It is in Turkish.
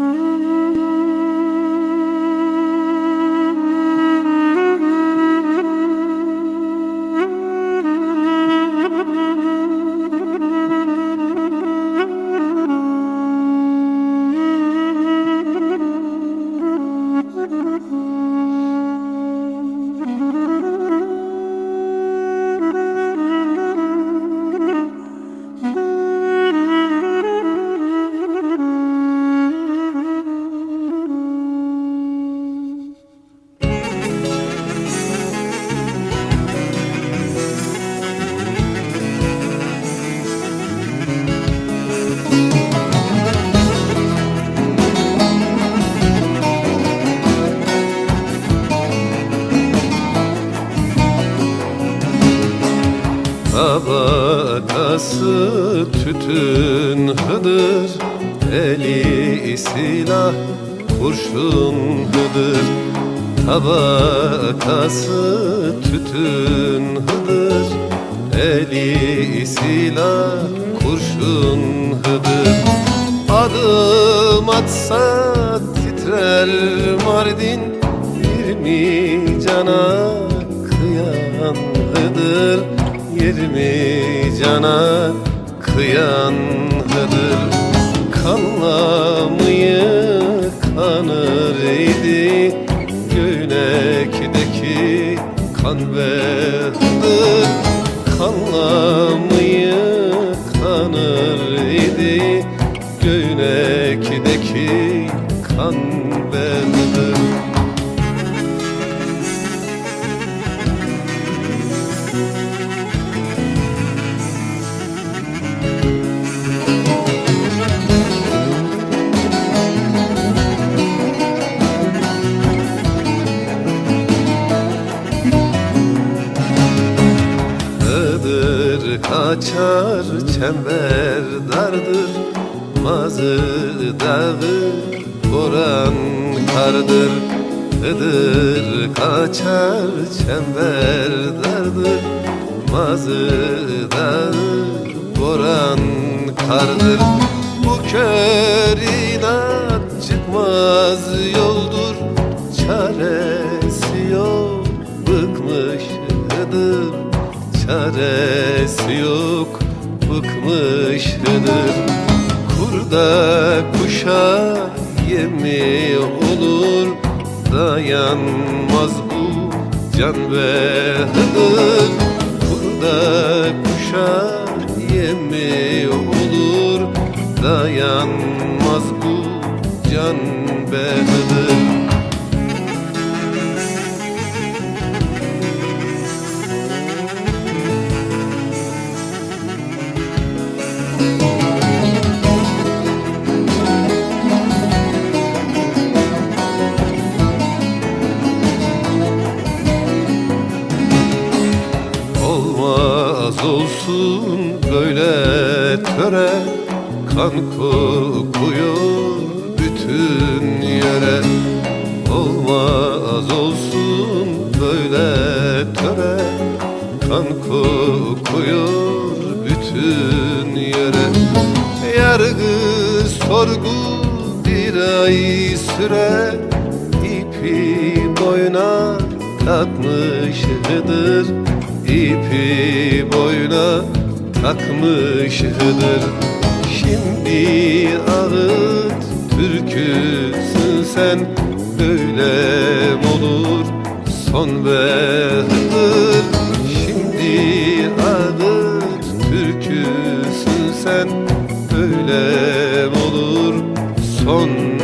Mm-hmm. Tabakası tütün hıdır Eli silah kurşun hıdır. Tabakası tütün hıdır Eli silah kurşun hıdır. Adım atsa titrer Mardin Yirmi cana kıyan hıdır Yirmi cana kıyan hıdır. Kanla mıyı kanır idi Göğnekteki kan ve hıdır? Kanla mıyı kanır idi Göğnekteki kan ve hıdır kaçar çember dardır Mazı dağı boran kardır. Iğdır kaçar çember dardır Mazı dağı boran kardır. Bu kör inat çıkmaz yoldur Çaresi Çaresi yok bıkmıştır Kurda kuşa yemi olur Dayanmaz bu can ve hıdır. Kurda kuşa yemi olur Dayanmaz bu can ve hıdır Olmaz olsun böyle töre Kan kokuyor bütün yere. Olmaz olsun böyle töre Kan kokuyor bütün yere Yargı sorgu bir ay süre ipi boyuna takmışıdır ipi boyuna takmışıdır Şimdi con